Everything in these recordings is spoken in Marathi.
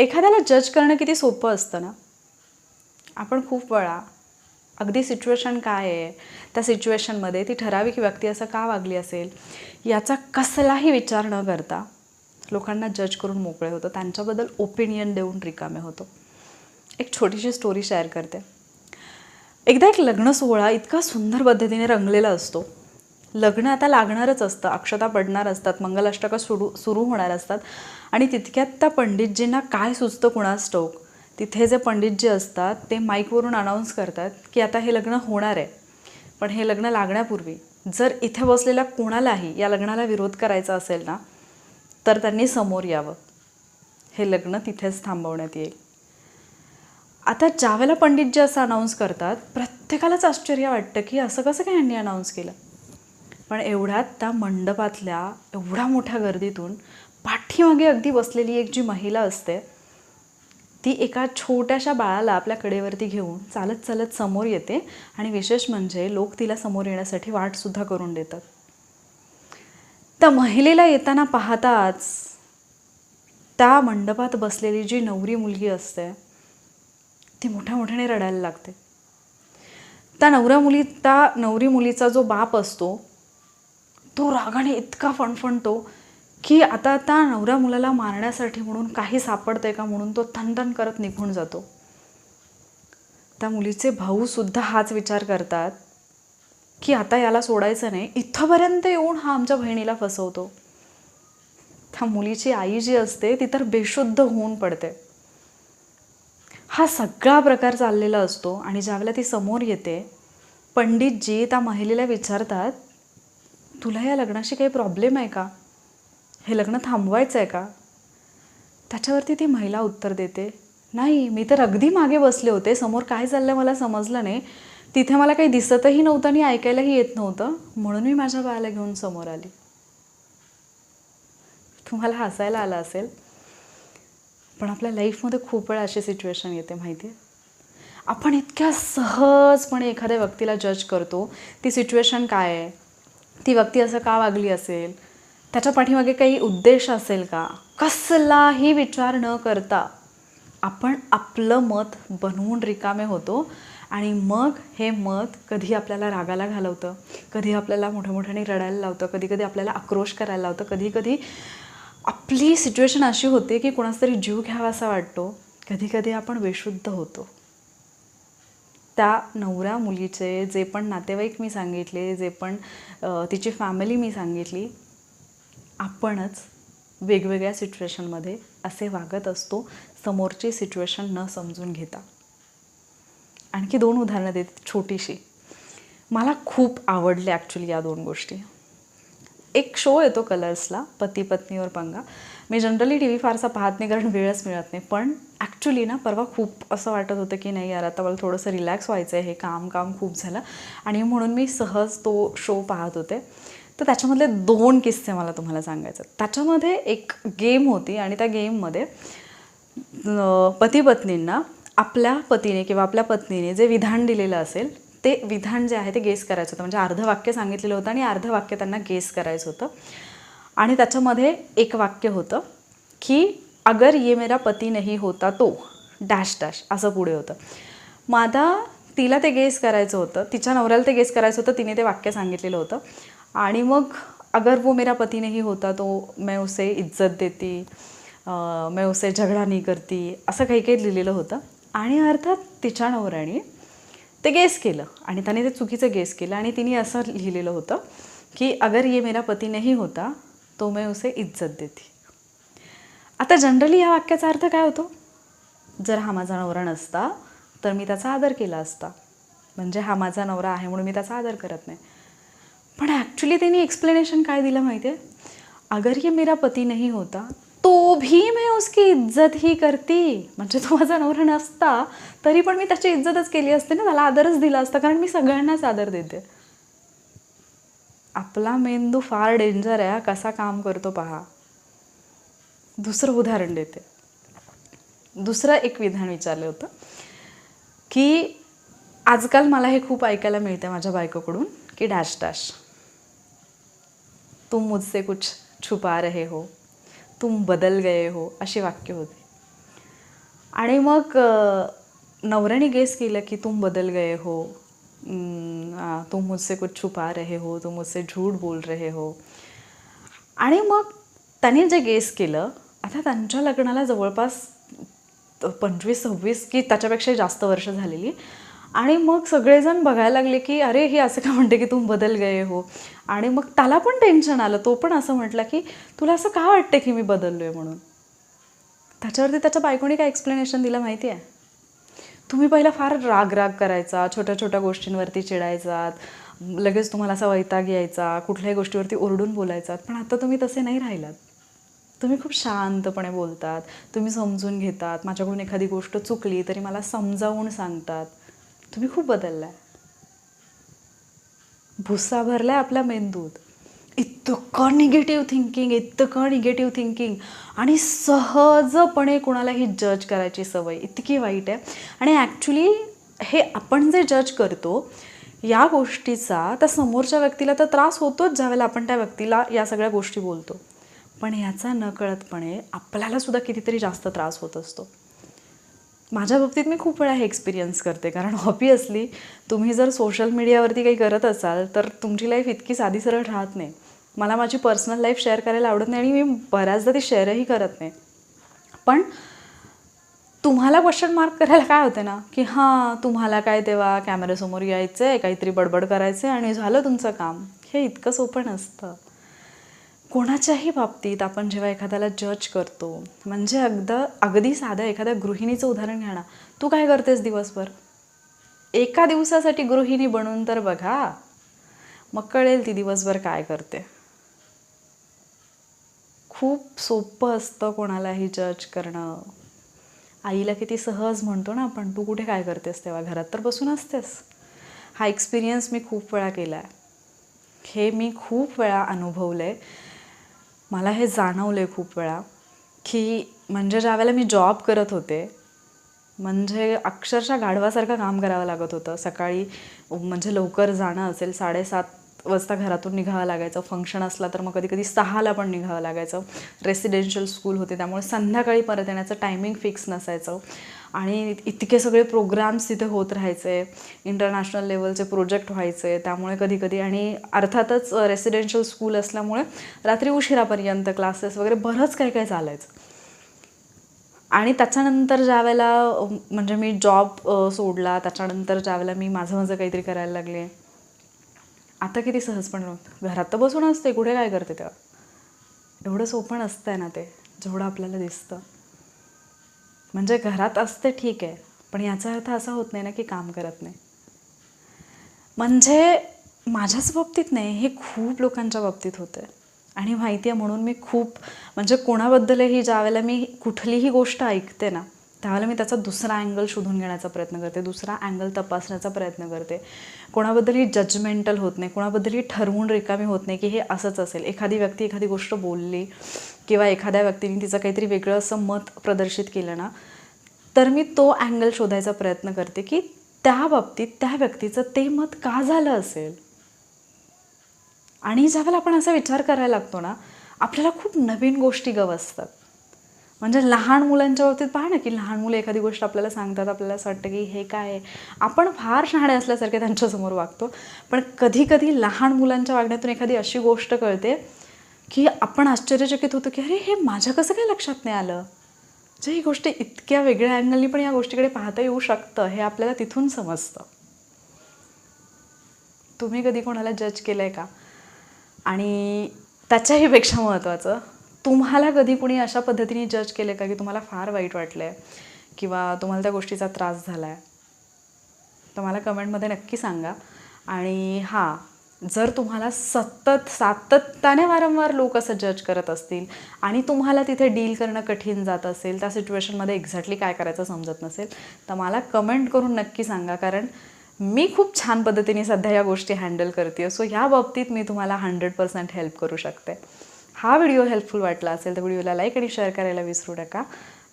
एखाद्याला जज करणं किती सोपं असतं ना? आपण खूप वेळा. अगदी सिच्युएशन काय आहे? त्या सिच्युएशनमध्ये ती ठराविक व्यक्ती असं का वागली असेल? याचा कसलाही विचार न करता लोकांना जज करून मोकळे होतो. त्यांच्याबद्दल ओपिनियन देऊन रिकामे होतो. एक छोटीशी स्टोरी शेअर करते. एकदा एक लग्न सोहळा इतका सुंदर पद्धतीने रंगलेला असतो. लग्न आता लागणारच असतं. अक्षता पडणार असतात. मंगलाष्टका सुरू सुरू होणार असतात. आणि तितक्यात त्या पंडितजींना काय सुचतं कुणास टोक तिथे जे पंडितजी असतात ते माईकवरून अनाऊन्स करतात की आता हे लग्न होणार आहे. पण हे लग्न लागण्यापूर्वी जर इथे बसलेल्या कोणालाही या लग्नाला विरोध करायचा असेल ना तर त्यांनी समोर यावं. हे लग्न तिथेच थांबवण्यात येईल. आता ज्यावेळेला पंडितजी असं अनाऊन्स करतात प्रत्येकालाच आश्चर्य वाटतं की असं कसं काय यांनी अनाऊन्स केलं? पण एवढ्यात त्या मंडपातल्या एवढ्या मोठ्या गर्दीतून पाठीमागे अगदी बसलेली एक जी महिला असते ती एका छोट्याशा बाळाला आपल्या कडेवरती घेऊन चालत चालत समोर येते आणि विशेष म्हणजे लोक तिला समोर येण्यासाठी वाटसुद्धा करून देतात. त्या महिलेला येताना पाहताच त्या मंडपात बसलेली जी नवरी मुलगी असते ती मोठ्या मोठ्याने रडायला लागते. त्या नवऱ्या मुली त्या नवरी मुलीचा जो बाप असतो तो रागाने इतका फणफणतो की आता त्या नवऱ्या मुलाला मारण्यासाठी म्हणून काही सापडतंय का म्हणून तो थनथन करत निघून जातो. त्या मुलीचे भाऊसुद्धा हाच विचार करतात की आता याला सोडायचं नाही इथंपर्यंत येऊन हा आमच्या बहिणीला फसवतो. त्या मुलीची आई जी असते ती तर बेशुद्ध होऊन पडते. हा सगळा प्रकार चाललेला असतो आणि ज्यावेळेला ती समोर येते पंडितजी त्या महिलेला विचारतात तुला या लग्नाशी काही प्रॉब्लेम आहे का? हे लग्न थांबवायचं आहे का? त्याच्यावरती ती महिला उत्तर देते नाही मी तर अगदी मागे बसले होते. समोर काय चाललं मला समजलं नाही. तिथे मला काही दिसतही नव्हतं आणि ऐकायलाही येत नव्हतं. म्हणून मी माझ्या बाळाला घेऊन समोर आली. तुम्हाला हसायला आलं असेल पण आपल्या लाईफमध्ये खूप वेळा अशी सिच्युएशन येते माहिती आहे आपण इतक्या सहजपणे एखाद्या व्यक्तीला जज करतो ती सिच्युएशन काय आहे? ती व्यक्ती असं का वागली असेल? त्याच्या पाठीमागे काही उद्देश असेल का? कसलाही विचार न करता आपण आपलं मत बनवून रिकामे होतो आणि मग हे मत कधी आपल्याला रागाला घालवतं कधी आपल्याला मोठ्या मोठ्याने रडायला लावतं कधी कधी आपल्याला आक्रोश करायला लावतं कधी कधी आपली सिच्युएशन अशी होते की कोणाचा तरी जीव घ्यावा असा वाटतो. कधी कधी आपण बेशुद्ध होतो. त्या नवऱ्या मुलीचे जे पण नातेवाईक मी सांगितले जे पण तिची फॅमिली मी सांगितली आपणच वेगवेगळ्या सिच्युएशनमध्ये असे वागत असतो समोरची सिच्युएशन न समजून घेता. आणखी दोन उदाहरणं देते छोटीशी. मला खूप आवडले ॲक्च्युली या दोन गोष्टी. एक शो येतो कलर्सला पती पत्नीवर पंगा. मी जनरली टी व्ही फारसा पाहत नाही कारण वेळच मिळत नाही. पण ॲक्च्युली ना परवा खूप असं वाटत होतं की नाही यार आता मला थोडंसं रिलॅक्स व्हायचं आहे हे काम काम खूप झालं. आणि म्हणून मी सहज तो शो पाहत होते. तर त्याच्यामधले दोन किस्से मला तुम्हाला सांगायचे. त्याच्यामध्ये एक गेम होती आणि त्या गेममध्ये पती पत्नींना आपल्या पतीने किंवा आपल्या पत्नीने जे विधान दिलेलं असेल ते विधान जे आहे ते गेस करायचं होतं. म्हणजे अर्ध वाक्य सांगितलेलं होतं आणि अर्ध वाक्य त्यांना गेस करायचं होतं. आणि त्याच्यामध्ये एक वाक्य होतं की अगर ये मेरा पती नाही होता तो डॅश डॅश असं पुढे होतं. मग आता तिला ते गेस करायचं होतं तिच्या नवऱ्याला ते गेस करायचं होतं तिने ते वाक्य सांगितलेलं होतं. आणि मग अगर वो मेरा पती नाही होता तो मैं उसे इज्जत देती मैं उसे झगडा नाही करती असं काही काही लिहिलेलं होतं. आणि अर्थात तिच्या नवऱ्याने ते गेस केलं. आणि त्याने ते चुकीचं गेस केलं. आणि तिने असं लिहिलेलं होतं की अगर ये मेरा पती नाही होता तो मैं उसे इज्जत देती. आता जनरली या वाक्याचा अर्थ काय होतो? जर हा माझा नवरा नसता तर मी त्याचा आदर केला असता. म्हणजे हा माझा नवरा आहे म्हणून मी त्याचा आदर करत नाही. पण ॲक्च्युली त्यांनी एक्सप्लेनेशन काय दिलं माहिती आहे अगर ये मेरा पती नाही होता तो भी मैं उसकी इज्जत ही करती. म्हणजे तो माझा नवरा नसता तरी पण मी त्याची इज्जतच केली असते ना त्याला आदरच दिला असता कारण मी सगळ्यांनाच आदर देते. आपला मेंदू फार डेंजर आहे कसा काम करतो पहा. दुसरं उदाहरण देते. दुसरं एक विधान विचारलं होतं की आजकाल मला हे खूप ऐकायला मिळते माझ्या बायकोकडून की डॅश डॅश तुम मुझसे कुछ छुपा रहे हो तुम बदल गए हो अशी वाक्य होती. आणि मग नवऱ्याने गेस केलं की तुम बदल गए हो तुम मुझसे कुछ छुपा रहे हो तुम मुझसे झूठ बोल रहे हो. आणि मग त्याने जे गेस केलं आता त्यांच्या लग्नाला जवळपास पंचवीस सव्वीस की त्याच्यापेक्षा जास्त वर्ष झालेली. आणि मग सगळेजण बघायला लागले की अरे हे असं का म्हणते की तुम बदल गए हो? आणि मग त्याला पण टेन्शन आलं. तो पण असं म्हटला की तुला असं का वाटतं की मी बदललो आहे म्हणून? त्याच्यावरती त्याच्या बायकोने काय एक्सप्लेनेशन दिलं माहिती आहे तुम्ही पहिला फार राग राग करायचा छोट्या छोट्या गोष्टींवरती चिडायचात लगेच तुम्हाला असा वैताग यायचा कुठल्याही गोष्टीवरती ओरडून बोलायचात. पण आता तुम्ही तसे नाही राहिलात. तुम्ही खूप शांतपणे बोलतात तुम्ही समजून घेतात माझ्याकडून एखादी गोष्ट चुकली तरी मला समजावून सांगतात. तुम्ही खूप बदललाय. भुस्सा भरलाय आपल्या मेंदूत. इतकं निगेटिव्ह थिंकिंग इतकं निगेटिव्ह थिंकिंग आणि सहजपणे कोणालाही जज करायची सवय. इतकी वाईट आहे. आणि ॲक्च्युली हे आपण जे जज करतो या गोष्टीचा त्या समोरच्या व्यक्तीला तर त्रास होतोच ज्यावेळेला आपण त्या व्यक्तीला या सगळ्या गोष्टी बोलतो. पण याचा नकळतपणे आपल्यालासुद्धा कितीतरी जास्त त्रास होत असतो. माझ्या बाबतीत मी खूप वेळा हे एक्सपिरियन्स करते. कारण ऑब्वियसली तुम्ही जर सोशल मीडियावरती काही करत असाल तर तुमची लाईफ इतकी साधी सरळ राहत नाही. मला माझी पर्सनल लाईफ शेअर करायला आवडत नाही आणि मी बऱ्याचदा ती शेअरही करत नाही. पण तुम्हाला क्वेश्चन मार्क करायला काय होते ना? की हां तुम्हाला काय तेव्हा कॅमेऱ्यासमोर यायचं आहे काहीतरी बडबड करायचं आहे आणि झालं तुमचं काम. हे इतकं सोपं नसतं. कोणाच्याही बाबतीत आपण जेव्हा एखाद्याला जज करतो म्हणजे अगदा अगदी साधं एखाद्या गृहिणीचं उदाहरण घ्या ना तू काय करतेस दिवसभर? एका दिवसासाठी गृहिणी बनून तर बघा. मग कळेल ती दिवसभर काय करते. खूप सोपं असतं कोणालाही जज करणं. आईला किती सहज म्हणतो ना आपण तू कुठे काय करतेस तेव्हा? घरात तर बसून असतेस. हा एक्सपिरियन्स मी खूप वेळा केला आहे हे मी खूप वेळा अनुभवलं आहे मला हे जाणवलं आहे खूप वेळा की म्हणजे ज्यावेळेला मी जॉब करत होते म्हणजे अक्षरशः गाढवासारखं काम करावं लागत होतं. सकाळी म्हणजे लवकर जाणं असेल साडेसात वाजता घरातून निघावं लागायचं. फंक्शन असला तर मग कधी कधी सहाला पण निघावं लागायचं. रेसिडेन्शियल स्कूल होते त्यामुळे संध्याकाळी परत येण्याचं टायमिंग फिक्स नसायचं. आणि इतके सगळे प्रोग्राम्स तिथे होत राहायचे. इंटरनॅशनल लेवलचे प्रोजेक्ट व्हायचे त्यामुळे कधीकधी आणि अर्थातच रेसिडेन्शियल स्कूल असल्यामुळे रात्री उशिरापर्यंत क्लासेस वगैरे बरंच काही काही चालायचं. आणि त्याच्यानंतर ज्या वेळेला म्हणजे मी जॉब सोडला त्याच्यानंतर ज्या वेळेला मी माझं माझं काहीतरी करायला लागले. आता किती सहजपणे होतं घरात तर बसून असते कुठे काय करते तेव्हा. एवढं सोपं नसतंय ना ते जेवढं आपल्याला दिसतं. म्हणजे घरात असते ठीक आहे पण याचा अर्थ असा होत नाही ना की काम करत नाही. म्हणजे माझ्याच बाबतीत नाही हे खूप लोकांच्या बाबतीत होतं आणि माहिती आहे म्हणून मी खूप म्हणजे कोणाबद्दलही ज्यावेळेला मी कुठलीही गोष्ट ऐकते ना त्यावेळेला मी त्याचा दुसरा अँगल शोधून घेण्याचा प्रयत्न करते दुसरा अँगल तपासण्याचा प्रयत्न करते. कोणाबद्दलही जजमेंटल होत नाही कोणाबद्दलही ठरवून रिकामी होत नाही की हे असंच असेल. एखादी व्यक्ती एखादी गोष्ट बोलली किंवा एखाद्या व्यक्तीने तिचं काहीतरी वेगळं असं मत प्रदर्शित केलं ना तर मी तो अँगल शोधायचा प्रयत्न करते की त्या बाबतीत त्या व्यक्तीचं ते मत का झालं असेल? आणि ज्यावेळेला आपण असा विचार करायला लागतो ना आपल्याला खूप नवीन गोष्टी गवसतात. म्हणजे लहान मुलांच्या बाबतीत पहा ना की लहान मुलं एखादी गोष्ट आपल्याला सांगतात आपल्याला असं वाटतं की हे काय आहे? आपण फार शहाणे असल्यासारखे त्यांच्यासमोर वागतो. पण कधी कधी लहान मुलांच्या वागण्यातून एखादी अशी गोष्ट कळते की आपण आश्चर्यचकित होतो की अरे हे माझ्या कसं काय लक्षात नाही आलं? म्हणजे ही गोष्ट इतक्या वेगळ्या अँगलनी पण या गोष्टीकडे पाहता येऊ शकतं हे आपल्याला तिथून समजतं. तुम्ही कधी कोणाला जज केलं आहे का? आणि त्याच्याहीपेक्षा महत्त्वाचं तुम्हाला कधी कुणी अशा पद्धतीने जज केलं का? की तुम्हाला फार वाईट वाटलं आहे किंवा तुम्हाला त्या गोष्टीचा त्रास झाला आहे तर मला कमेंटमध्ये नक्की सांगा. आणि हां जर तुम्हाला सतत सातत्याने वारंवार लोक असं जज करत असतील आणि तुम्हाला तिथे डील करणं कठीण जात असेल त्या सिच्युएशनमध्ये एक्झॅक्टली काय करायचं समजत नसेल तर मला कमेंट करून नक्की सांगा. कारण मी खूप छान पद्धतीने सध्या या गोष्टी हँडल करते सो ह्या बाबतीत मी तुम्हाला हंड्रेड पर्सेंट हेल्प करू शकते. हा व्हिडिओ हेल्पफुल वाटला असेल तर व्हिडिओला लाईक आणि शेअर करायला विसरू नका.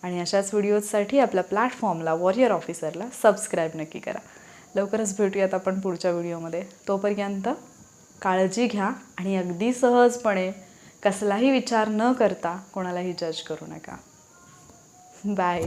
आणि अशाच व्हिडिओजसाठी आपल्या प्लॅटफॉर्मला वॉरियर ऑफिसरला सबस्क्राईब नक्की करा. लवकरच भेटूयात आपण पुढच्या व्हिडिओमध्ये तोपर्यंत काळजी घ्या आणि अगदी सहजपणे कसलाही विचार न करता कोणालाही जज करू नका. बाय